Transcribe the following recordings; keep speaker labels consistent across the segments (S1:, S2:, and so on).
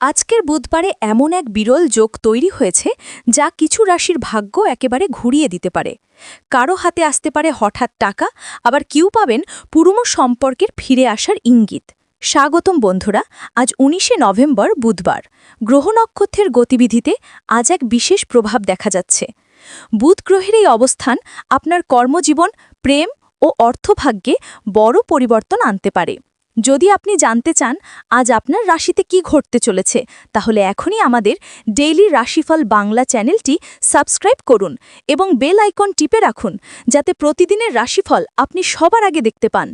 S1: আজকের বুধবারে এমন এক বিরল যোগ তৈরি হয়েছে যা কিছু রাশির ভাগ্য একেবারে ঘুরিয়ে দিতে পারে। কারও হাতে আসতে পারে হঠাৎ টাকা, আবার কেউ পাবেন পুরনো সম্পর্কের ফিরে আসার ইঙ্গিত। স্বাগতম বন্ধুরা, আজ উনিশে নভেম্বর বুধবার। গ্রহ নক্ষত্রের গতিবিধিতে আজ এক বিশেষ প্রভাব দেখা যাচ্ছে। বুধ গ্রহের এই অবস্থান আপনার কর্মজীবন, প্রেম ও অর্থভাগ্যে বড় পরিবর্তন আনতে পারে। যদি আপনি জানতে চান আজ আপনার রাশিতে কি ঘটতে চলেছে, তাহলে এখনই আমাদের ডেইলি রাশিফল বাংলা চ্যানেলটি সাবস্ক্রাইব করুন এবং বেল আইকন টিপে রাখুন, যাতে প্রতিদিনের রাশিফল আপনি সবার আগে দেখতে পান।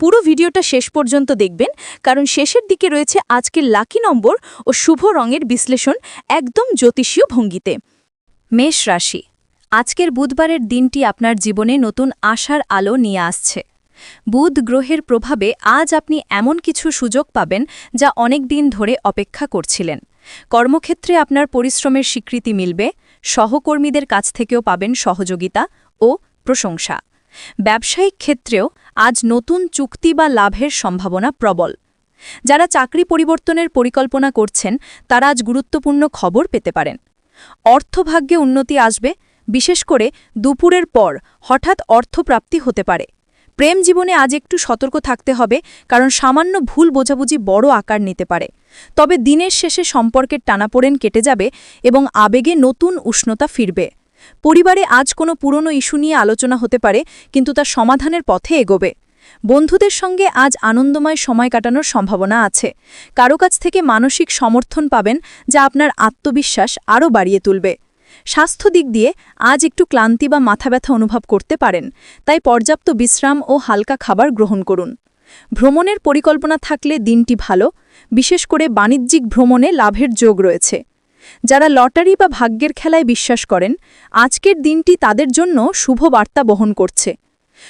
S1: পুরো ভিডিওটা শেষ পর্যন্ত দেখবেন, কারণ শেষের দিকে রয়েছে আজকের লাকি নম্বর ও শুভ রঙের বিশ্লেষণ একদম জ্যোতিষীয় ভঙ্গিতে। মেষ রাশি, আজকের বুধবারের দিনটি আপনার জীবনে নতুন আশার আলো নিয়ে আসছে। বুধ গ্রহের প্রভাবে আজ আপনি এমন কিছু সুযোগ পাবেন যা অনেক দিন ধরে অপেক্ষা করছিলেন। কর্মক্ষেত্রে আপনার পরিশ্রমের স্বীকৃতি মিলবে, সহকর্মীদের কাছ থেকেও পাবেন সহযোগিতা ও প্রশংসা। ব্যবসায়িক ক্ষেত্রেও আজ নতুন চুক্তি বা লাভের সম্ভাবনা প্রবল। যারা চাকরি পরিবর্তনের পরিকল্পনা করছেন, তারা আজ গুরুত্বপূর্ণ খবর পেতে পারেন। অর্থভাগ্যে উন্নতি আসবে, বিশেষ করে দুপুরের পর হঠাৎ অর্থপ্রাপ্তি হতে পারে। প্রেম জীবনে আজ একটু সতর্ক থাকতে হবে, কারণ সামান্য ভুল বোঝাবুঝি বড় আকার নিতে পারে। তবে দিনের শেষে সম্পর্কের টানাপোড়েন কেটে যাবে এবং আবেগে নতুন উষ্ণতা ফিরবে। পরিবারে আজ কোনো পুরনো ইস্যু নিয়ে আলোচনা হতে পারে, কিন্তু তার সমাধানের পথে এগোবে। বন্ধুদের সঙ্গে আজ আনন্দময় সময় কাটানোর সম্ভাবনা আছে। কারও কাছ থেকে মানসিক সমর্থন পাবেন, যা আপনার আত্মবিশ্বাস আরও বাড়িয়ে তুলবে। স্বাস্থ্য দিক দিয়ে আজ একটু ক্লান্তি বা মাথা ব্যথা অনুভব করতে পারেন, তাই পর্যাপ্ত বিশ্রাম ও হালকা খাবার গ্রহণ করুন। ভ্রমণের পরিকল্পনা থাকলে দিনটি ভালো, বিশেষ করে বাণিজ্যিক ভ্রমণে লাভের যোগ রয়েছে। যারা লটারি বা ভাগ্যের খেলায় বিশ্বাস করেন, আজকের দিনটি তাদের জন্য শুভ বার্তা বহন করছে।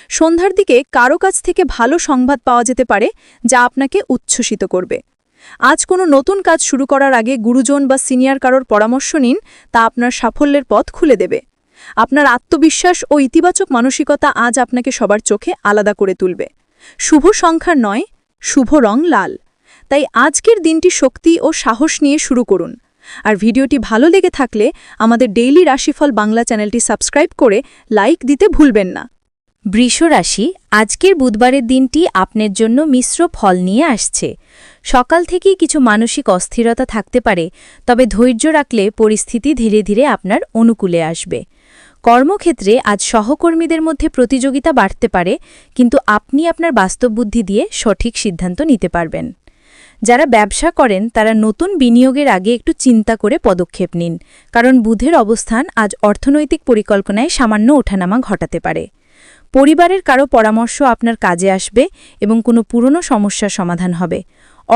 S1: সন্ধ্যার দিকে কারও কাছ থেকে ভালো সংবাদ পাওয়া যেতে পারে, যা আপনাকে উচ্ছ্বসিত করবে। আজ কোনো নতুন কাজ শুরু করার আগে গুরুজন বা সিনিয়র কারোর পরামর্শ নিন, তা আপনার সাফল্যের পথ খুলে দেবে। আপনার আত্মবিশ্বাস ও ইতিবাচক মানসিকতা আজ আপনাকে সবার চোখে আলাদা করে তুলবে। শুভ সংখ্যার নয়, শুভ রং লাল। তাই আজকের দিনটি শক্তি ও সাহস নিয়ে শুরু করুন। আর ভিডিওটি ভালো লেগে থাকলে আমাদের ডেইলি রাশিফল বাংলা চ্যানেলটি সাবস্ক্রাইব করে লাইক দিতে ভুলবেন না। বৃষ রাশি আজকের বুধবারের দিনটি আপনার জন্য মিশ্র ফল নিয়ে আসছে। সকাল থেকেই কিছু মানসিক অস্থিরতা থাকতে পারে, তবে ধৈর্য রাখলে পরিস্থিতি ধীরে ধীরে আপনার অনুকূলে আসবে। কর্মক্ষেত্রে আজ সহকর্মীদের মধ্যে প্রতিযোগিতা বাড়তে পারে, কিন্তু আপনি আপনার বাস্তব বুদ্ধি দিয়ে সঠিক সিদ্ধান্ত নিতে পারবেন। যারা ব্যবসা করেন, তারা নতুন বিনিয়োগের আগে একটু চিন্তা করে পদক্ষেপ নিন, কারণ বুধের অবস্থান আজ অর্থনৈতিক পরিকল্পনায় সামান্য ওঠানামা ঘটাতে পারে। পরিবারের কারও পরামর্শ আপনার কাজে আসবে এবং কোনো পুরনো সমস্যার সমাধান হবে।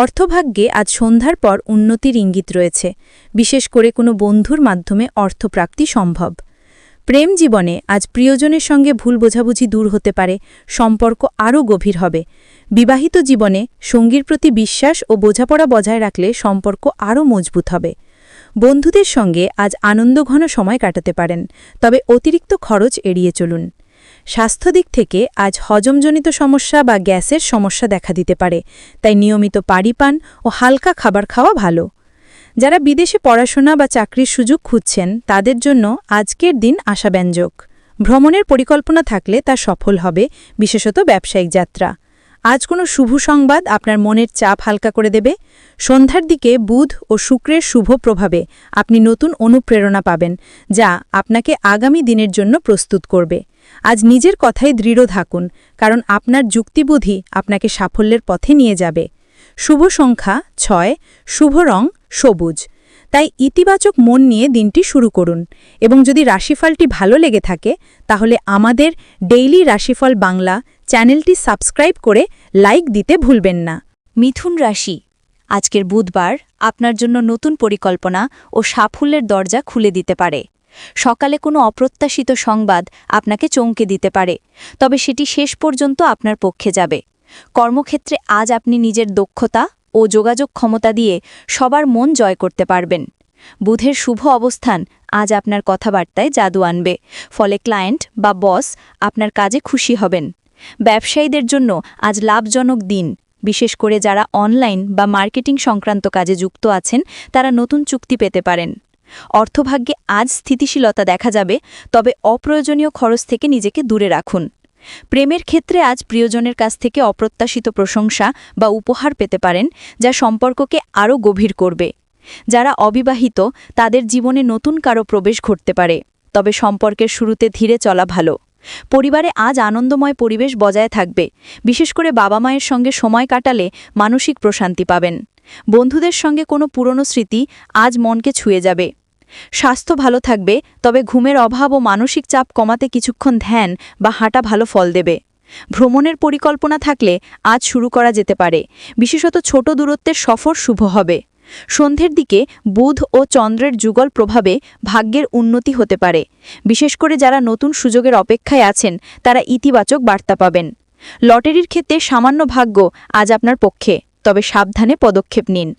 S1: অর্থভাগ্যে আজ সন্ধ্যার পর উন্নতির ইঙ্গিত রয়েছে। বিশেষ করে কোনো বন্ধুর মাধ্যমে অর্থপ্রাপ্তি সম্ভব। প্রেম জীবনে আজ প্রিয়জনের সঙ্গে ভুল বোঝাবুঝি দূর হতে পারে, সম্পর্ক আরও গভীর হবে। বিবাহিত জীবনে সঙ্গীর প্রতি বিশ্বাস ও বোঝাপড়া বজায় রাখলে সম্পর্ক আরও মজবুত হবে। বন্ধুদের সঙ্গে আজ আনন্দঘন সময় কাটাতে পারেন, তবে অতিরিক্ত খরচ এড়িয়ে চলুন। স্বাস্থ্য দিক থেকে আজ হজমজনিত সমস্যা বা গ্যাসের সমস্যা দেখা দিতে পারে, তাই নিয়মিত পান ও হালকা খাবার খাওয়া ভালো। যারা বিদেশে পড়াশোনা বা চাকরির সুযোগ খুঁজছেন, তাদের জন্য আজকের দিন আশাব্যঞ্জক। ভ্রমণের পরিকল্পনা থাকলে তা সফল হবে, বিশেষত ব্যবসায়িক যাত্রা। আজ কোনো শুভ সংবাদ আপনার মনের চাপ হালকা করে দেবে। সন্ধ্যার দিকে বুধ ও শুক্রের শুভ প্রভাবে আপনি নতুন অনুপ্রেরণা পাবেন, যা আপনাকে আগামী দিনের জন্য প্রস্তুত করবে। আজ নিজের কথাই দৃঢ় থাকুন কারণ আপনার যুক্তিবুদ্ধি আপনাকে সাফল্যের পথে নিয়ে যাবে। শুভ সংখ্যা ছয়, শুভ রং সবুজ। তাই ইতিবাচক মন নিয়ে দিনটি শুরু করুন, এবং যদি রাশিফলটি ভালো লেগে থাকে, তাহলে আমাদের ডেইলি রাশিফল বাংলা চ্যানেলটি সাবস্ক্রাইব করে লাইক দিতে ভুলবেন না। মিথুন রাশি, আজকের বুধবার আপনার জন্য নতুন পরিকল্পনা ও সাফল্যের দরজা খুলে দিতে পারে। সকালে কোনো অপ্রত্যাশিত সংবাদ আপনাকে চমকে দিতে পারে, তবে সেটি শেষ পর্যন্ত আপনার পক্ষে যাবে। কর্মক্ষেত্রে আজ আপনি নিজের দক্ষতা ও যোগাযোগ ক্ষমতা দিয়ে সবার মন জয় করতে পারবেন। বুধের শুভ অবস্থান আজ আপনার কথাবার্তায় জাদু আনবে, ফলে ক্লায়েন্ট বা বস আপনার কাজে খুশি হবেন। ব্যবসায়ীদের জন্য আজ লাভজনক দিন, বিশেষ করে যারা অনলাইন বা মার্কেটিং সংক্রান্ত কাজে যুক্ত আছেন, তারা নতুন চুক্তি পেতে পারেন। অর্থভাগ্যে আজ স্থিতিশীলতা দেখা যাবে, তবে অপ্রয়োজনীয় খরচ থেকে নিজেকে দূরে রাখুন। প্রেমের ক্ষেত্রে আজ প্রিয়জনের কাছ থেকে অপ্রত্যাশিত প্রশংসা বা উপহার পেতে পারেন, যা সম্পর্ককে আরও গভীর করবে। যারা অবিবাহিত, তাদের জীবনে নতুন কারও প্রবেশ ঘটতে পারে, তবে সম্পর্কের শুরুতে ধীরে চলা ভালো। পরিবারে আজ আনন্দময় পরিবেশ বজায় থাকবে, বিশেষ করে বাবা মায়ের সঙ্গে সময় কাটালে মানসিক প্রশান্তি পাবেন। বন্ধুদের সঙ্গে কোনো পুরনো স্মৃতি আজ মনকে ছুঁয়ে যাবে। স্বাস্থ্য ভালো থাকবে, তবে ঘুমের অভাব ও মানসিক চাপ কমাতে কিছুক্ষণ ধ্যান বা হাঁটা ভালো ফল দেবে। ভ্রমণের পরিকল্পনা থাকলে আজ শুরু করা যেতে পারে। বিশেষত ছোট দূরত্বের সফর শুভ হবে। সন্ধ্যের দিকে বুধ ও চন্দ্রের যুগল প্রভাবে ভাগ্যের উন্নতি হতে পারে। বিশেষ করে যারা নতুন সুযোগের অপেক্ষায় আছেন, তারা ইতিবাচক বার্তা পাবেন। লটারির ক্ষেত্রে সামান্য ভাগ্য আজ আপনার পক্ষে। তবে সাবধানে পদক্ষেপ নিন।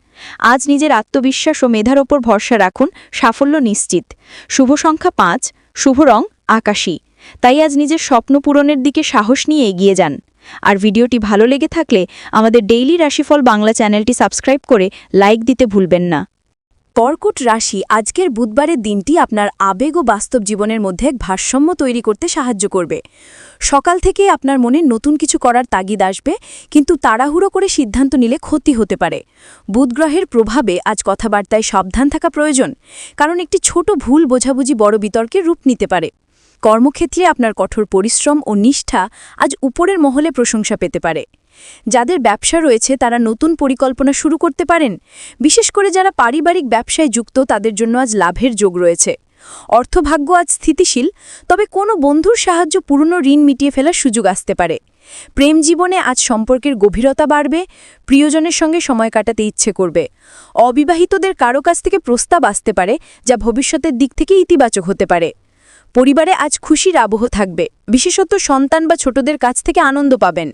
S1: আজ নিজের আত্মবিশ্বাস ও মেধার ওপর ভরসা রাখুন, সাফল্য নিশ্চিত। শুভ সংখ্যা পাঁচ, শুভ রং আকাশি। তাই আজ নিজের স্বপ্ন পূরণের দিকে সাহস নিয়ে এগিয়ে যান। আর ভিডিওটি ভালো লেগে থাকলে আমাদের ডেইলি রাশিফল বাংলা চ্যানেলটি সাবস্ক্রাইব করে লাইক দিতে ভুলবেন না। কর্কট রাশি আজকের বুধবারের দিনটি আপনার আবেগ ও বাস্তব জীবনের মধ্যে এক ভারসাম্য তৈরি করতে সাহায্য করবে। সকাল থেকে আপনার মনে নতুন কিছু করার তাগিদ আসবে, কিন্তু তাড়াহুড়ো করে সিদ্ধান্ত নিলে ক্ষতি হতে পারে। বুধ গ্রহের প্রভাবে আজ কথাবার্তায় সাবধান থাকা প্রয়োজন, কারণ একটি ছোট ভুল বোঝাবুঝি বড় বিতর্কের রূপ নিতে পারে। কর্মক্ষেত্রে আপনার কঠোর পরিশ্রম ও নিষ্ঠা আজ উপরের মহলে প্রশংসা পেতে পারে। যাদের ব্যবসা রয়েছে, তারা নতুন পরিকল্পনা শুরু করতে পারেন। বিশেষ করে যারা পারিবারিক ব্যবসায় যুক্ত, তাদের জন্য আজ লাভের যোগ রয়েছে। অর্থভাগ্য আজ স্থিতিশীল, তবে কোনো বন্ধুর সাহায্য পুরনো ঋণ মিটিয়ে ফেলার সুযোগ আসতে পারে। প্রেম জীবনে আজ সম্পর্কের গভীরতা বাড়বে, প্রিয়জনের সঙ্গে সময় কাটাতে ইচ্ছে করবে। অবিবাহিতদের কারও কাছ থেকে প্রস্তাব আসতে পারে, যা ভবিষ্যতের দিক থেকে ইতিবাচক হতে পারে। পরিবারে আজ খুশির আবহ থাকবে, বিশেষত সন্তান বা ছোটদের কাছ থেকে আনন্দ পাবেন।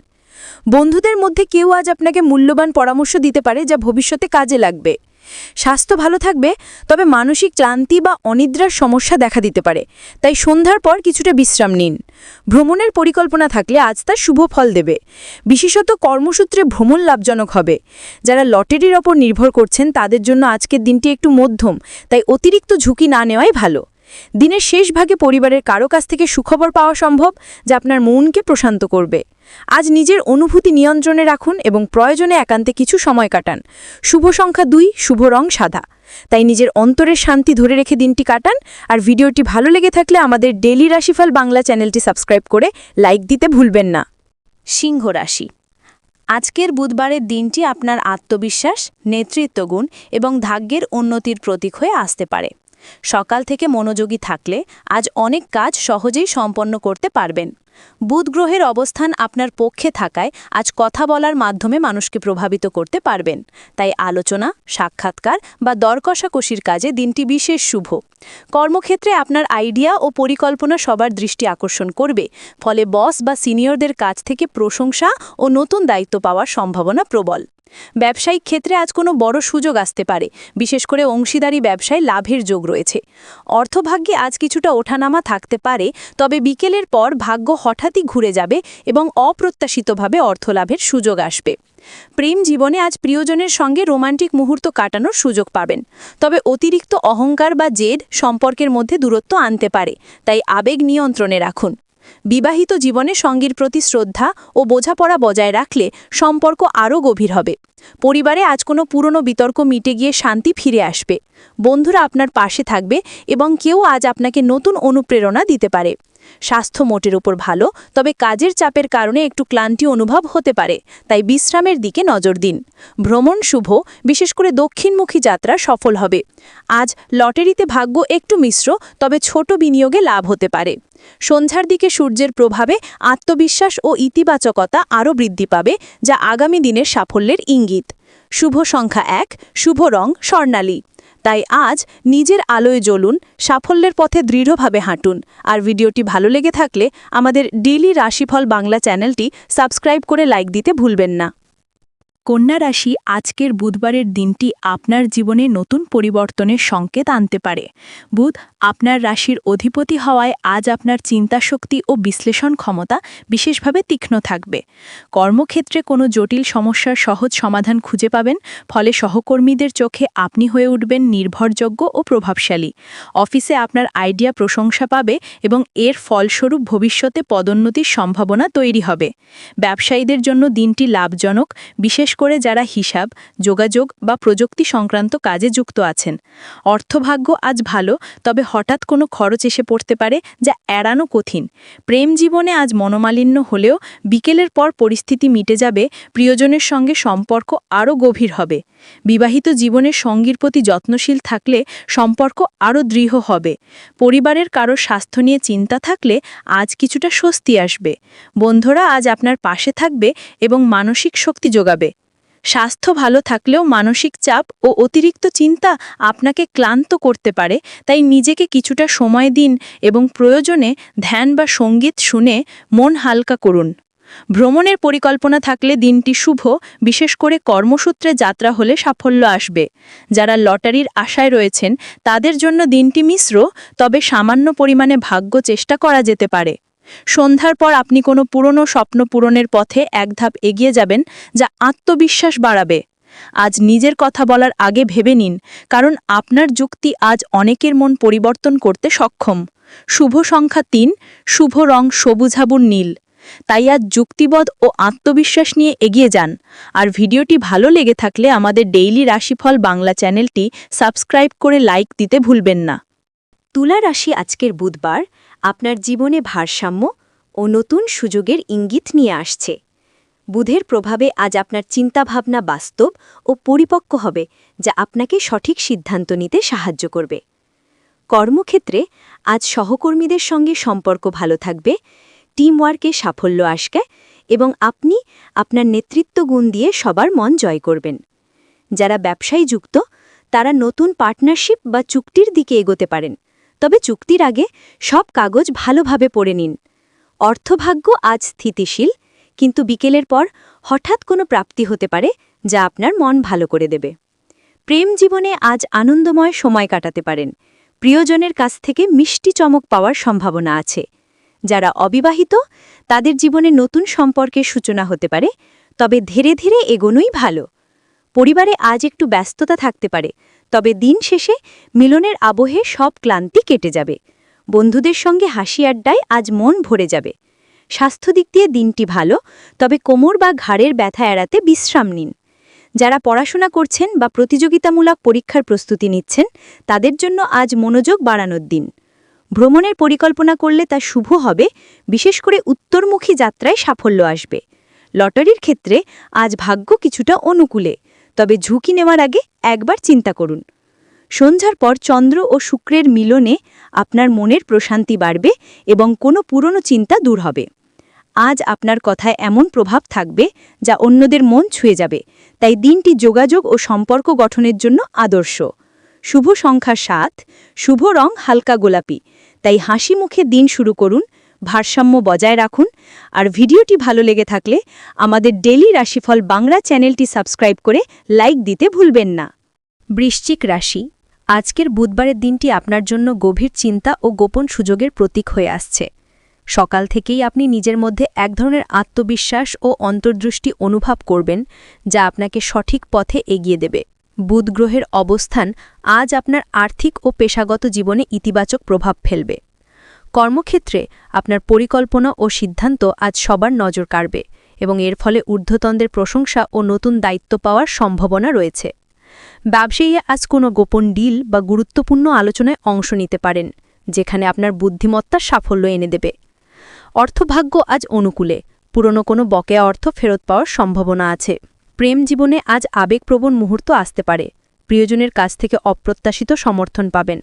S1: বন্ধুদের মধ্যে কেউ আজ আপনাকে মূল্যবান পরামর্শ দিতে পারে যা ভবিষ্যতে কাজে লাগবে। স্বাস্থ্য ভালো থাকবে, তবে মানসিক ক্লান্তি বা অনিদ্রার সমস্যা দেখা দিতে পারে। তাই সন্ধ্যার পর কিছুটা বিশ্রাম নিন। ভ্রমণের পরিকল্পনা থাকলে আজ তার শুভ ফল দেবে। বিশেষত কর্মসূত্রে ভ্রমণ লাভজনক হবে। যারা লটারির ওপর নির্ভর করছেন, তাদের জন্য আজকের দিনটি একটু মধ্যম, তাই অতিরিক্ত ঝুঁকি না নেওয়াই ভালো। দিনের শেষ ভাগে পরিবারের কারও কাছ থেকে সুখবর পাওয়া সম্ভব, যা আপনার মনকে প্রশান্ত করবে। আজ নিজের অনুভূতি নিয়ন্ত্রণে রাখুন এবং প্রয়োজনে একান্তে কিছু সময় কাটান। শুভ সংখ্যা দুই, শুভ রং সাদা। তাই নিজের অন্তরের শান্তি ধরে রেখে দিনটি কাটান, আর ভিডিওটি ভালো লেগে থাকলে আমাদের ডেলি রাশিফল বাংলা চ্যানেলটি সাবস্ক্রাইব করে লাইক দিতে ভুলবেন না। সিংহ রাশি। আজকের বুধবারের দিনটি আপনার আত্মবিশ্বাস, নেতৃত্বগুণ এবং ভাগ্যের উন্নতির প্রতীক হয়ে আসতে পারে। সকাল থেকে মনোযোগী থাকলে আজ অনেক কাজ সহজেই সম্পন্ন করতে পারবেন। বুধ গ্রহের অবস্থান আপনার পক্ষে থাকায় আজ কথা বলার মাধ্যমে মানুষকে প্রভাবিত করতে পারবেন। তাই আলোচনা, সাক্ষাৎকার বা দরকষাকষির কাজে দিনটি বিশেষ শুভ। কর্মক্ষেত্রে আপনার আইডিয়া ও পরিকল্পনা সবার দৃষ্টি আকর্ষণ করবে, ফলে বস বা সিনিয়রদের কাছ থেকে প্রশংসা ও নতুন দায়িত্ব পাওয়ার সম্ভাবনা প্রবল। ব্যবসায়িক ক্ষেত্রে আজ কোনো বড় সুযোগ আসতে পারে। বিশেষ করে অংশীদারি ব্যবসায় লাভের যোগ রয়েছে। অর্থভাগ্যে আজ কিছুটা ওঠানামা থাকতে পারে, তবে বিকেলের পর ভাগ্য হঠাৎই ঘুরে যাবে এবং অপ্রত্যাশিতভাবে অর্থলাভের সুযোগ আসবে। প্রেম জীবনে আজ প্রিয়জনের সঙ্গে রোমান্টিক মুহূর্ত কাটানোর সুযোগ পাবেন। তবে অতিরিক্ত অহংকার বা জেদ সম্পর্কের মধ্যে দূরত্ব আনতে পারে, তাই আবেগ নিয়ন্ত্রণে রাখুন। বিবাহিত জীবনে সঙ্গীর প্রতি শ্রদ্ধা ও বোঝাপড়া বজায় রাখলে সম্পর্ক আরও গভীর হবে। পরিবারে আজ কোনো পুরনো বিতর্ক মিটে গিয়ে শান্তি ফিরে আসবে। বন্ধুরা আপনার পাশে থাকবে এবং কেউ আজ আপনাকে নতুন অনুপ্রেরণা দিতে পারে। স্বাস্থ্য মোটের উপর ভালো, তবে কাজের চাপের কারণে একটু ক্লান্তি অনুভব হতে পারে, তাই বিশ্রামের দিকে নজর দিন। ভ্রমণ শুভ, বিশেষ করে দক্ষিণমুখী যাত্রা সফল হবে। আজ লটারিতে ভাগ্য একটু মিশ্র, তবে ছোট বিনিয়োগে লাভ হতে পারে। সন্ধ্যার দিকে সূর্যের প্রভাবে আত্মবিশ্বাস ও ইতিবাচকতা আরও বৃদ্ধি পাবে, যা আগামী দিনের সাফল্যের ইঙ্গিত। শুভ সংখ্যা এক, শুভ রং, স্বর্ণালী। তাই আজ নিজের আলোয় জ্বলুন, সাফল্যের পথে দৃঢ়ভাবে হাঁটুন। আর ভিডিওটি ভালো লেগে থাকলে আমাদের ডেলি রাশিফল বাংলা চ্যানেলটি সাবস্ক্রাইব করে লাইক দিতে ভুলবেন না। কন্যা রাশি আজকের বুধবারের দিনটি আপনার জীবনে নতুন পরিবর্তনের সংকেত আনতে পারে। বুধ আপনার রাশির অধিপতি হওয়ায় আজ আপনার চিন্তাশক্তি ও বিশ্লেষণ ক্ষমতা বিশেষভাবে তীক্ষ্ণ থাকবে। কর্মক্ষেত্রে কোনো জটিল সমস্যার সহজ সমাধান খুঁজে পাবেন, ফলে সহকর্মীদের চোখে আপনি হয়ে উঠবেন নির্ভরযোগ্য ও প্রভাবশালী। অফিসে আপনার আইডিয়া প্রশংসা পাবে এবং এর ফলস্বরূপ ভবিষ্যতে পদোন্নতির সম্ভাবনা তৈরি হবে। ব্যবসায়ীদের জন্য দিনটি লাভজনক, বিশেষ করে যারা হিসাব, যোগাযোগ বা প্রযুক্তি সংক্রান্ত কাজে যুক্ত আছেন। অর্থভাগ্য আজ ভালো, তবে হঠাৎ কোনো খরচ এসে পড়তে পারে যা এড়ানো কঠিন। প্রেম জীবনে আজ মনোমালিন্য হলেও বিকেলের পর পরিস্থিতি মিটে যাবে, প্রিয়জনের সঙ্গে সম্পর্ক আরও গভীর হবে। বিবাহিত জীবনের সঙ্গীর প্রতি যত্নশীল থাকলে সম্পর্ক আরও দৃঢ় হবে। পরিবারের কারও স্বাস্থ্য নিয়ে চিন্তা থাকলে আজ কিছুটা স্বস্তি আসবে। বন্ধুরা আজ আপনার পাশে থাকবে এবং মানসিক শক্তি যোগাবে। স্বাস্থ্য ভালো থাকলেও মানসিক চাপ ও অতিরিক্ত চিন্তা আপনাকে ক্লান্ত করতে পারে, তাই নিজেকে কিছুটা সময় দিন এবং প্রয়োজনে ধ্যান বা সংগীত শুনে মন হালকা করুন। ভ্রমণের পরিকল্পনা থাকলে দিনটি শুভ, বিশেষ করে কর্মসূত্রে যাত্রা হলে সাফল্য আসবে। যারা লটারির আশায় রয়েছেন, তাদের জন্য দিনটি মিশ্র, তবে সামান্য পরিমাণে ভাগ্য চেষ্টা করা যেতে পারে। সন্ধ্যার পর আপনি কোনো পুরনো স্বপ্ন পূরণের পথে এক ধাপ এগিয়ে যাবেন যা আত্মবিশ্বাস বাড়াবে। আজ নিজের কথা বলার আগে ভেবে নিন, কারণ আপনার যুক্তি আজ অনেকের মন পরিবর্তন করতে সক্ষম। শুভ সংখ্যা তিন, শুভ রং সবুজাবুর নীল। তাই আজ যুক্তিবোধ ও আত্মবিশ্বাস নিয়ে এগিয়ে যান। আর ভিডিওটি ভালো লেগে থাকলে আমাদের ডেইলি রাশিফল বাংলা চ্যানেলটি সাবস্ক্রাইব করে লাইক দিতে ভুলবেন না।
S2: তুলা রাশি আজকের বুধবার আপনার জীবনে ভারসাম্য ও নতুন সুযোগের ইঙ্গিত নিয়ে আসছে। বুধের প্রভাবে আজ আপনার চিন্তাভাবনা বাস্তব ও পরিপক্ক হবে, যা আপনাকে সঠিক সিদ্ধান্ত নিতে সাহায্য করবে। কর্মক্ষেত্রে আজ সহকর্মীদের সঙ্গে সম্পর্ক ভালো থাকবে, টিমওয়ার্কে সাফল্য আসবে এবং আপনি আপনার নেতৃত্ব গুণ দিয়ে সবার মন জয় করবেন। যারা ব্যবসায়ী যুক্ত, তারা নতুন পার্টনারশিপ বা চুক্তির দিকে এগোতে পারেন। তবে চুক্তির আগে সব কাগজ ভালোভাবে পড়ে নিন। অর্থভাগ্য আজ স্থিতিশীল, কিন্তু বিকেলের পর হঠাৎ কোনো প্রাপ্তি হতে পারে যা আপনার মন ভালো করে দেবে। প্রেম জীবনে আজ আনন্দময় সময় কাটাতে পারেন। প্রিয়জনের কাছ থেকে মিষ্টি চমক পাওয়ার সম্ভাবনা আছে। যারা অবিবাহিত, তাদের জীবনে নতুন সম্পর্কের সূচনা হতে পারে, তবে ধীরে ধীরে এগোনোই ভালো। পরিবারে আজ একটু ব্যস্ততা থাকতে পারে তবে দিন শেষে মিলনের আবহে সব ক্লান্তি কেটে যাবে। বন্ধুদের সঙ্গে হাসি আড্ডায় আজ মন ভরে যাবে। স্বাস্থ্য দিক দিয়ে দিনটি ভালো, তবে কোমর বা ঘাড়ের ব্যথা এড়াতে বিশ্রাম নিন। যারা পড়াশোনা করছেন বা প্রতিযোগিতামূলক পরীক্ষার প্রস্তুতি নিচ্ছেন, তাদের জন্য আজ মনোযোগ বাড়ানোর দিন। ভ্রমণের পরিকল্পনা করলে তা শুভ হবে, বিশেষ করে উত্তরমুখী যাত্রায় সাফল্য আসবে। লটারির ক্ষেত্রে আজ ভাগ্য কিছুটা অনুকূলে, তবে ঝুঁকি নেওয়ার আগে একবার চিন্তা করুন। সন্ধ্যার পর চন্দ্র ও শুক্রের মিলনে আপনার মনের প্রশান্তি বাড়বে এবং কোনো পুরনো চিন্তা দূর হবে। আজ আপনার কথায় এমন প্রভাব থাকবে যা অন্যদের মন ছুঁয়ে যাবে। তাই দিনটি যোগাযোগ ও সম্পর্ক গঠনের জন্য আদর্শ। শুভ সংখ্যা সাত, শুভ রং হালকা গোলাপি। তাই হাসি মুখে দিন শুরু করুন। ভারসাম্য বজায় রাখুন। আর ভিডিওটি ভালো লেগে থাকলে আমাদের ডেলি রাশিফল বাংলা চ্যানেলটি সাবস্ক্রাইব করে লাইক দিতে ভুলবেন না।
S1: বৃশ্চিক রাশি, আজকের বুধবারের দিনটি আপনার জন্য গভীর চিন্তা ও গোপন সুযোগের প্রতীক হয়ে আসছে। সকাল থেকেই আপনি নিজের মধ্যে এক ধরনের আত্মবিশ্বাস ও অন্তর্দৃষ্টি অনুভব করবেন, যা আপনাকে সঠিক পথে এগিয়ে দেবে। বুধ গ্রহের অবস্থান আজ আপনার আর্থিক ও পেশাগত জীবনে ইতিবাচক প্রভাব ফেলবে। কর্মক্ষেত্রে আপনার পরিকল্পনা ও সিদ্ধান্ত আজ সবার নজর কাড়বে এবং এর ফলে ঊর্ধ্বতনদের প্রশংসা ও নতুন দায়িত্ব পাওয়ার সম্ভাবনা রয়েছে। ব্যবসায়ী আজ কোনো গোপন ডিল বা গুরুত্বপূর্ণ আলোচনায় অংশ নিতে পারেন, যেখানে আপনার বুদ্ধিমত্তা সাফল্য এনে দেবে। অর্থভাগ্য আজ অনুকূলে, পুরনো কোনো বকেয়া অর্থ ফেরত পাওয়ার সম্ভাবনা আছে। প্রেম জীবনে আজ আবেগপ্রবণ মুহূর্ত আসতে পারে, প্রিয়জনের কাছ থেকে অপ্রত্যাশিত সমর্থন পাবেন।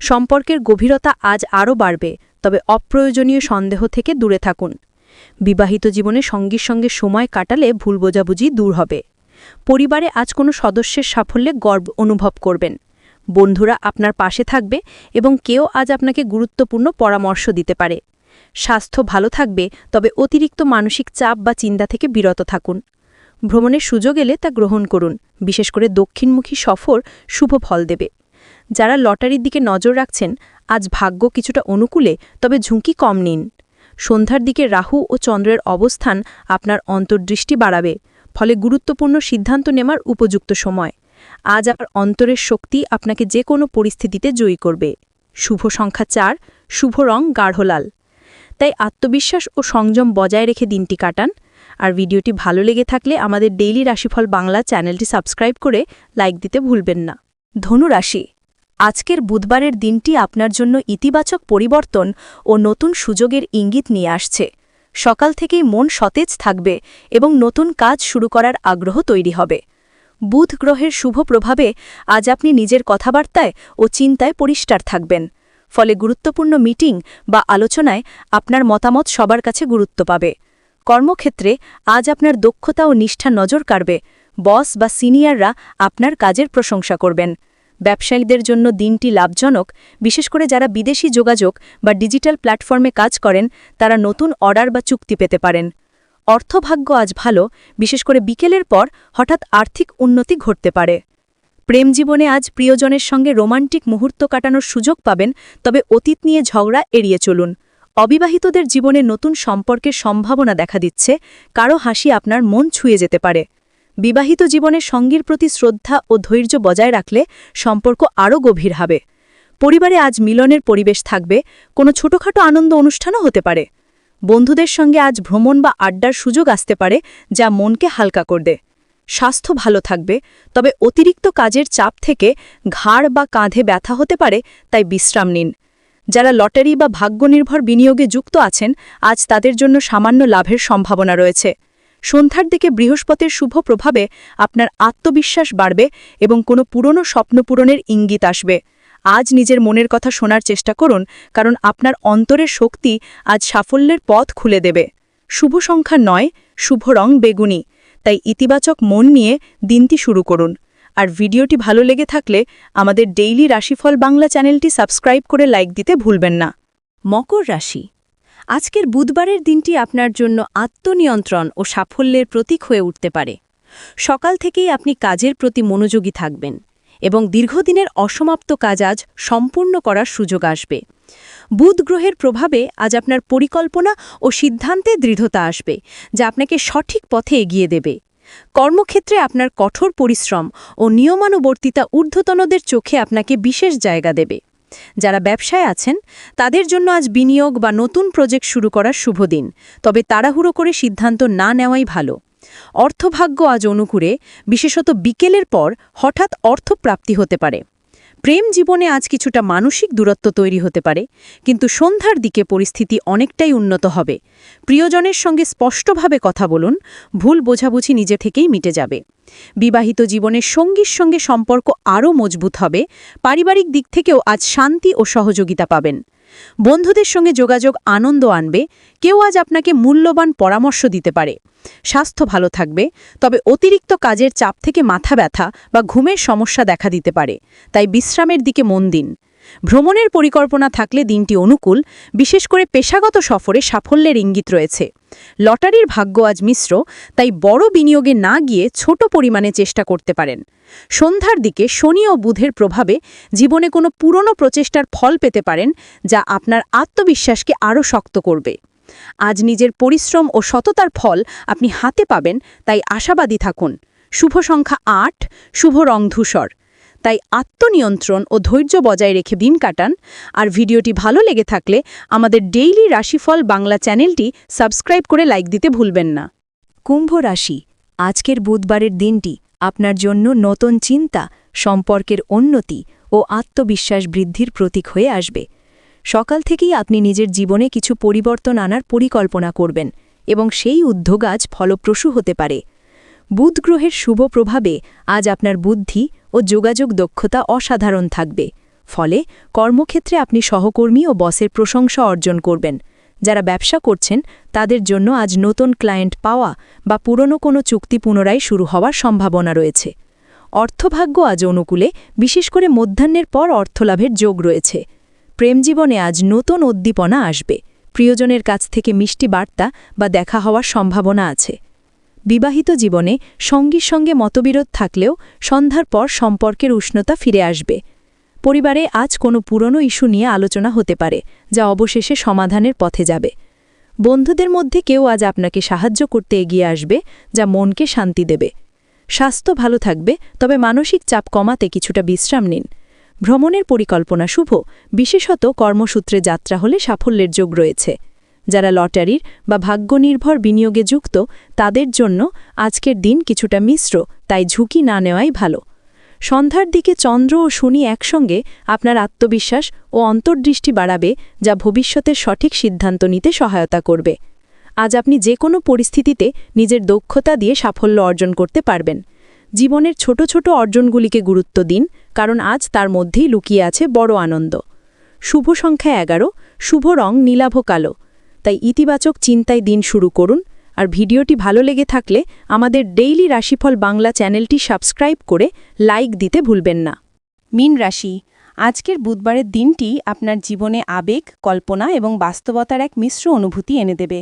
S1: সম্পর্কের গভীরতা আজ আরও বাড়বে, তবে অপ্রয়োজনীয় সন্দেহ থেকে দূরে থাকুন। বিবাহিত জীবনে সঙ্গীর সঙ্গে সময় কাটালে ভুল বোঝাবুঝি দূর হবে। পরিবারে আজ কোনো সদস্যের সাফল্যে গর্ব অনুভব করবেন। বন্ধুরা আপনার পাশে থাকবে এবং কেউ আজ আপনাকে গুরুত্বপূর্ণ পরামর্শ দিতে পারে। স্বাস্থ্য ভালো থাকবে, তবে অতিরিক্ত মানসিক চাপ বা চিন্তা থেকে বিরত থাকুন। ভ্রমণের সুযোগ এলে তা গ্রহণ করুন। বিশেষ করে দক্ষিণমুখী সফর শুভ ফল দেবে। যারা লটারির দিকে নজর রাখছেন, আজ ভাগ্য কিছুটা অনুকূলে, তবে ঝুঁকি কম নিন। সন্ধ্যার দিকে রাহু ও চন্দ্রের অবস্থান আপনার অন্তর্দৃষ্টি বাড়াবে, ফলে গুরুত্বপূর্ণ সিদ্ধান্ত নেওয়ার উপযুক্ত সময়। আজ আর অন্তরের শক্তি আপনাকে যে কোনো পরিস্থিতিতে জয়ী করবে। শুভ সংখ্যা চার, শুভ রং গাঢ়লাল তাই আত্মবিশ্বাস ও সংযম বজায় রেখে দিনটি কাটান। আর ভিডিওটি ভালো লেগে থাকলে আমাদের ডেইলি রাশিফল বাংলা চ্যানেলটি সাবস্ক্রাইব করে লাইক দিতে ভুলবেন না। ধনু রাশি। আজকের বুধবারের দিনটি আপনার জন্য ইতিবাচক পরিবর্তন ও নতুন সুযোগের ইঙ্গিত নিয়ে আসছে। সকাল থেকেই মন সতেজ থাকবে এবং নতুন কাজ শুরু করার আগ্রহ তৈরি হবে। বুধ গ্রহের শুভ প্রভাবে আজ আপনি নিজের কথাবার্তায় ও চিন্তায় পরিষ্কার থাকবেন। ফলে গুরুত্বপূর্ণ মিটিং বা আলোচনায় আপনার মতামত সবার কাছে গুরুত্ব পাবে। কর্মক্ষেত্রে আজ আপনার দক্ষতা ও নিষ্ঠা নজর কাড়বে। বস বা সিনিয়ররা আপনার কাজের প্রশংসা করবেন। ব্যবসায়ীদের জন্য দিনটি লাভজনক। বিশেষ করে যারা বিদেশি যোগাযোগ বা ডিজিটাল প্ল্যাটফর্মে কাজ করেন, তারা নতুন অর্ডার বা চুক্তি পেতে পারেন। অর্থভাগ্য আজ ভালো, বিশেষ করে বিকেলের পর হঠাৎ আর্থিক উন্নতি ঘটতে পারে। প্রেম জীবনে আজ প্রিয়জনের সঙ্গে রোমান্টিক মুহূর্ত কাটানোর সুযোগ পাবেন, তবে অতীত নিয়ে ঝগড়া এড়িয়ে চলুন। অবিবাহিতদের জীবনে নতুন সম্পর্কের সম্ভাবনা দেখা দিচ্ছে কারও হাসি আপনার মন ছুঁয়ে যেতে পারে। বিবাহিত জীবনে সঙ্গীর প্রতি শ্রদ্ধা ও ধৈর্য বজায় রাখলে সম্পর্ক আরও গভীর হবে। পরিবারে আজ মিলনের পরিবেশ থাকবে, কোনো ছোটখাটো আনন্দ অনুষ্ঠানও হতে পারে। বন্ধুদের সঙ্গে আজ ভ্রমণ বা আড্ডার সুযোগ আসতে পারে, যা মনকে হালকা করবে। স্বাস্থ্য ভালো থাকবে, তবে অতিরিক্ত কাজের চাপ থেকে ঘাড় বা কাঁধে ব্যথা হতে পারে, তাই বিশ্রাম নিন। যারা লটারি বা ভাগ্যনির্ভর বিনিয়োগে যুক্ত আছেন, আজ তাদের জন্য সামান্য লাভের সম্ভাবনা রয়েছে। সন্ধ্যার দিকে বৃহস্পতির শুভ প্রভাবে আপনার আত্মবিশ্বাস বাড়বে এবং কোনো পুরনো স্বপ্নপূরণের ইঙ্গিত আসবে। আজ নিজের মনের কথা শোনার চেষ্টা করুন, কারণ আপনার অন্তরের শক্তি আজ সাফল্যের পথ খুলে দেবে। শুভ সংখ্যা নয়, শুভ রং বেগুনি। তাই ইতিবাচক মন নিয়ে দিনটি শুরু করুন। আর ভিডিওটি ভালো লেগে থাকলে আমাদের ডেইলি রাশিফল বাংলা চ্যানেলটি সাবস্ক্রাইব করে লাইক দিতে ভুলবেন না। মকর রাশি আজকের বুধবারের দিনটি আপনার জন্য আত্মনিয়ন্ত্রণ ও সাফল্যের প্রতীক হয়ে উঠতে পারে। সকাল থেকেই আপনি কাজের প্রতি মনোযোগী থাকবেন এবং দীর্ঘদিনের অসমাপ্ত কাজ আজ সম্পূর্ণ করার সুযোগ আসবে। বুধ গ্রহের প্রভাবে আজ আপনার পরিকল্পনা ও সিদ্ধান্তে দৃঢ়তা আসবে, যা আপনাকে সঠিক পথে এগিয়ে দেবে। কর্মক্ষেত্রে আপনার কঠোর পরিশ্রম ও নিয়মানুবর্তিতা ঊর্ধ্বতনদের চোখে আপনাকে বিশেষ জায়গা দেবে। যারা ব্যবসায় আছেন, তাদের জন্য আজ বিনিয়োগ বা নতুন প্রজেক্ট শুরু করার শুভ দিন। তবে তাড়াহুড়ো করে সিদ্ধান্ত না নেওয়াই ভালো। অর্থভাগ্য আজ অনুকূলে, বিশেষত বিকেলের পর হঠাৎ অর্থপ্রাপ্তি হতে পারে। প্রেম জীবনে আজ কিছুটা মানসিক দূরত্ব তৈরি হতে পারে, কিন্তু সন্ধ্যার দিকে পরিস্থিতি অনেকটাই উন্নত হবে। প্রিয়জনের সঙ্গে স্পষ্টভাবে কথা বলুন, ভুল বোঝাবুঝি নিজে থেকেই মিটে যাবে। বিবাহিত জীবনের সঙ্গীর সঙ্গে সম্পর্ক আরও মজবুত হবে, পারিবারিক দিক থেকেও আজ শান্তি ও সহযোগিতা পাবেন। বন্ধুদের সঙ্গে যোগাযোগ আনন্দ আনবে, কেউ আজ আপনাকে মূল্যবান পরামর্শ দিতে পারে। স্বাস্থ্য ভালো থাকবে, তবে অতিরিক্ত কাজের চাপ থেকে মাথা ব্যথা বা ঘুমের সমস্যা দেখা দিতে পারে, তাই বিশ্রামের দিকে মন দিন। ভ্রমণের পরিকল্পনা থাকলে দিনটি অনুকূল, বিশেষ করে পেশাগত সফরে সাফল্যের ইঙ্গিত রয়েছে। লটারির ভাগ্য আজ মিশ্র, তাই বড় বিনিয়োগে না গিয়ে ছোট পরিমাণে চেষ্টা করতে পারেন। সন্ধ্যার দিকে শনি ও বুধের প্রভাবে জীবনে কোনো পুরনো প্রচেষ্টার ফল পেতে পারেন, যা আপনার আত্মবিশ্বাসকে আরও শক্ত করবে। আজ নিজের পরিশ্রম ও সততার ফল আপনি হাতে পাবেন, তাই আশাবাদী থাকুন। শুভ সংখ্যা আট, শুভ রং ধূসর। তাই আত্মনিয়ন্ত্রণ ও ধৈর্য বজায় রেখে দিন কাটান। আর ভিডিওটি ভালো লেগে থাকলে আমাদের ডেইলি রাশিফল বাংলা চ্যানেলটি সাবস্ক্রাইব করে লাইক দিতে ভুলবেন না। কুম্ভ রাশি, আজকের বুধবারের দিনটি আপনার জন্য নতুন চিন্তা, সম্পর্কের উন্নতি ও আত্মবিশ্বাস বৃদ্ধির প্রতীক হয়ে আসবে। সকাল থেকেই আপনি নিজের জীবনে কিছু পরিবর্তন আনার পরিকল্পনা করবেন এবং সেই উদ্যোগ আজ ফলপ্রসূ হতে পারে। বুধ গ্রহের শুভ প্রভাবে আজ আপনার বুদ্ধি ও যোগাযোগ দক্ষতা অসাধারণ থাকবে। ফলে কর্মক্ষেত্রে আপনি সহকর্মী ও বসের প্রশংসা অর্জন করবেন। যারা ব্যবসা করছেন, তাদের জন্য আজ নতুন ক্লায়েন্ট পাওয়া বা পুরনো কোনো চুক্তি পুনরায় শুরু হওয়ার সম্ভাবনা রয়েছে। অর্থভাগ্য আজ অনুকূলে, বিশেষ করে মধ্যাহ্নের পর অর্থলাভের যোগ রয়েছে। প্রেমজীবনে আজ নতুন উদ্দীপনা আসবে। প্রিয়জনের কাছ থেকে মিষ্টি বার্তা বা দেখা হওয়ার সম্ভাবনা আছে। বিবাহিত জীবনে সঙ্গীর সঙ্গে মতবিরোধ থাকলেও সন্ধ্যার পর সম্পর্কের উষ্ণতা ফিরে আসবে। পরিবারে আজ কোনো পুরনো ইস্যু নিয়ে আলোচনা হতে পারে, যা অবশেষে সমাধানের পথে যাবে। বন্ধুদের মধ্যে কেউ আজ আপনাকে সাহায্য করতে এগিয়ে আসবে, যা মনকে শান্তি দেবে। স্বাস্থ্য ভালো থাকবে, তবে মানসিক চাপ কমাতে কিছুটা বিশ্রাম নিন। ভ্রমণের পরিকল্পনা শুভ, বিশেষত কর্মসূত্রে যাত্রা হলে সাফল্যের যোগ রয়েছে। যারা লটারির বা ভাগ্যনির্ভর বিনিয়োগে যুক্ত, তাদের জন্য আজকের দিন কিছুটা মিশ্র, তাই ঝুঁকি না নেওয়াই ভালো। সন্ধ্যার দিকে চন্দ্র ও শনি একসঙ্গে আপনার আত্মবিশ্বাস ও অন্তর্দৃষ্টি বাড়াবে, যা ভবিষ্যতের সঠিক সিদ্ধান্ত নিতে সহায়তা করবে। আজ আপনি যে কোনো পরিস্থিতিতে নিজের দক্ষতা দিয়ে সাফল্য অর্জন করতে পারবেন। জীবনের ছোট ছোট অর্জনগুলিকে গুরুত্ব দিন, কারণ আজ তার মধ্যেই লুকিয়ে আছে বড় আনন্দ। শুভ সংখ্যা এগারো, শুভ রং নীলাভ কালো। তাই ইতিবাচক চিন্তায় দিন শুরু করুন। আর ভিডিওটি ভালো লেগে থাকলে আমাদের ডেইলি রাশিফল বাংলা চ্যানেলটি সাবস্ক্রাইব করে লাইক দিতে ভুলবেন না।
S3: মিন রাশি, আজকের বুধবারের দিনটি আপনার জীবনে আবেগ, কল্পনা এবং বাস্তবতার এক মিশ্র অনুভূতি এনে দেবে।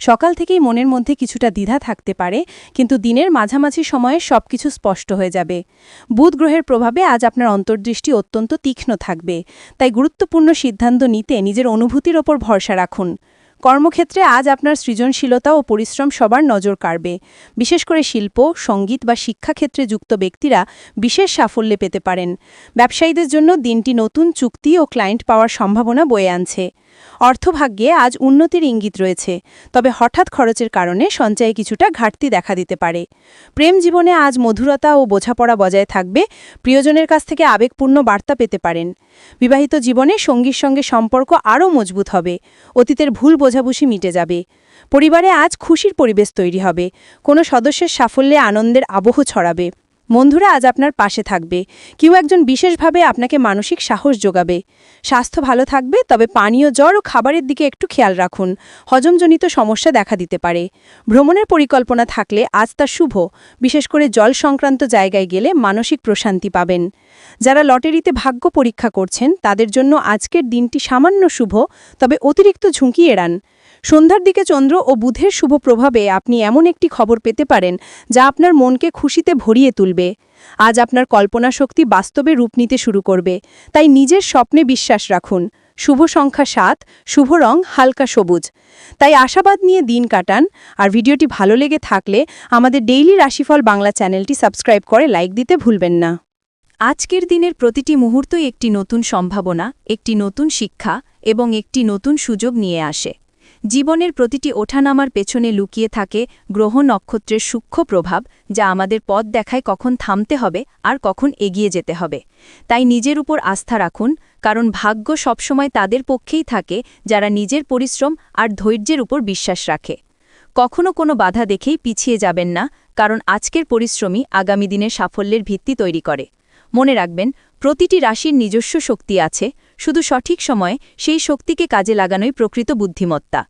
S3: সকাল থেকেই মনের মধ্যে কিছুটা দ্বিধা থাকতে পারে, কিন্তু দিনের মাঝামাঝি সময়ে সবকিছু স্পষ্ট হয়ে যাবে। বুধ গ্রহের প্রভাবে আজ আপনার অন্তর্দৃষ্টি অত্যন্ত তীক্ষ্ণ থাকবে, তাই গুরুত্বপূর্ণ সিদ্ধান্ত নিতে নিজের অনুভূতির ওপর ভরসা রাখুন। কর্মক্ষেত্রে আজ আপনার সৃজনশীলতা ও পরিশ্রম সবার নজর কাড়বে। বিশেষ করে শিল্প, সংগীত বা শিক্ষাক্ষেত্রে যুক্ত ব্যক্তিরা বিশেষ সাফল্যে পেতে পারেন। ব্যবসায়ীদের জন্য দিনটি নতুন চুক্তি ও ক্লায়েন্ট পাওয়ার সম্ভাবনা বয়ে আনছে। অর্থভাগ্যে আজ উন্নতির ইঙ্গিত রয়েছে, তবে হঠাৎ খরচের কারণে সঞ্চয়ে কিছুটা ঘাটতি দেখা দিতে পারে। প্রেম জীবনে আজ মধুরতা ও বোঝাপড়া বজায় থাকবে, প্রিয়জনের কাছ থেকে আবেগপূর্ণ বার্তা পেতে পারেন। বিবাহিত জীবনে সঙ্গীর সঙ্গে সম্পর্ক আরও মজবুত হবে, অতীতের ভুল বোঝাবুঝি মিটে যাবে। পরিবারে আজ খুশির পরিবেশ তৈরি হবে, কোনো সদস্যের সাফল্যে আনন্দের আবহ ছড়াবে। বন্ধুরা, আজ আপনার পাশে থাকবে। কেউ একজন বিশেষভাবে আপনাকে মানসিক সাহস যোগাবে। স্বাস্থ্য ভালো থাকবে, তবে পানীয় জ্বর ও খাবারের দিকে একটু খেয়াল রাখুন। হজমজনিত সমস্যা দেখা দিতে পারে। ভ্রমণের পরিকল্পনা থাকলে আজ তা শুভ। বিশেষ করে জল সংক্রান্ত জায়গায় গেলে মানসিক প্রশান্তি পাবেন। যারা লটারিতে ভাগ্য পরীক্ষা করছেন, তাদের জন্য আজকের দিনটি সামান্য শুভ, তবে অতিরিক্ত ঝুঁকি এড়ান। সন্ধ্যার দিকে চন্দ্র ও বুধের শুভ প্রভাবে আপনি এমন একটি খবর পেতে পারেন যা আপনার মনকে খুশিতে ভরিয়ে তুলবে। আজ আপনার কল্পনা শক্তি বাস্তবে রূপ নিতে শুরু করবে। তাই নিজের স্বপ্নে বিশ্বাস রাখুন। শুভ সংখ্যা সাত, শুভ রং হালকা সবুজ। তাই আশাবাদ নিয়ে দিন কাটান। আর ভিডিওটি ভালো লেগে থাকলে আমাদের ডেইলি রাশিফল বাংলা চ্যানেলটি সাবস্ক্রাইব করে লাইক দিতে ভুলবেন না।
S1: আজকের দিনের প্রতিটি মুহূর্তই একটি নতুন সম্ভাবনা, একটি নতুন শিক্ষা এবং একটি নতুন সুযোগ নিয়ে আসে। জীবনের প্রতিটি ওঠানামার পেছনে লুকিয়ে থাকে গ্রহ নক্ষত্রের সূক্ষ্ম প্রভাব, যা আমাদের পথ দেখায় কখন থামতে হবে আর কখন এগিয়ে যেতে হবে। তাই নিজের উপর আস্থা রাখুন, কারণ ভাগ্য সবসময় তাদের পক্ষেই থাকে, যারা নিজের পরিশ্রম আর ধৈর্যের উপর বিশ্বাস রাখে। কখনো কোনো বাধা দেখেই পিছিয়ে যাবেন না, কারণ আজকের পরিশ্রমই আগামী দিনের সাফল্যের ভিত্তি তৈরি করে। মনে রাখবেন, প্রতিটি রাশির নিজস্ব শক্তি আছে, শুধু সঠিক সময়ে সেই শক্তিকে কাজে লাগানোই প্রকৃত বুদ্ধিমত্তা।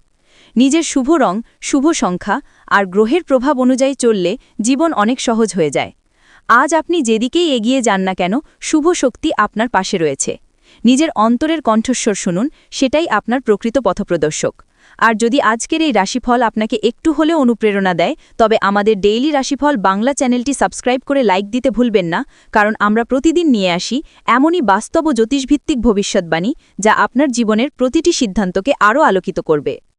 S1: নিজের শুভ রং, শুভ সংখ্যা আর গ্রহের প্রভাব অনুযায়ী চললে জীবন অনেক সহজ হয়ে যায়। আজ আপনি যেদিকেই এগিয়ে যান না কেন, শুভ শক্তি আপনার পাশে রয়েছে। নিজের অন্তরের কণ্ঠস্বর শুনুন, সেটাই আপনার প্রকৃত পথপ্রদর্শক। আর যদি আজকের এই রাশিফল আপনাকে একটু হলেও অনুপ্রেরণা দেয়, তবে আমাদের ডেইলি রাশিফল বাংলা চ্যানেলটি সাবস্ক্রাইব করে লাইক দিতে ভুলবেন না, কারণ আমরা প্রতিদিন নিয়ে আসি এমনই বাস্তব ও জ্যোতিষভিত্তিক ভবিষ্যৎবাণী যা আপনার জীবনের প্রতিটি সিদ্ধান্তকে আরও আলোকিত করবে।